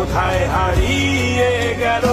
কোথায় হারিয়ে গেল?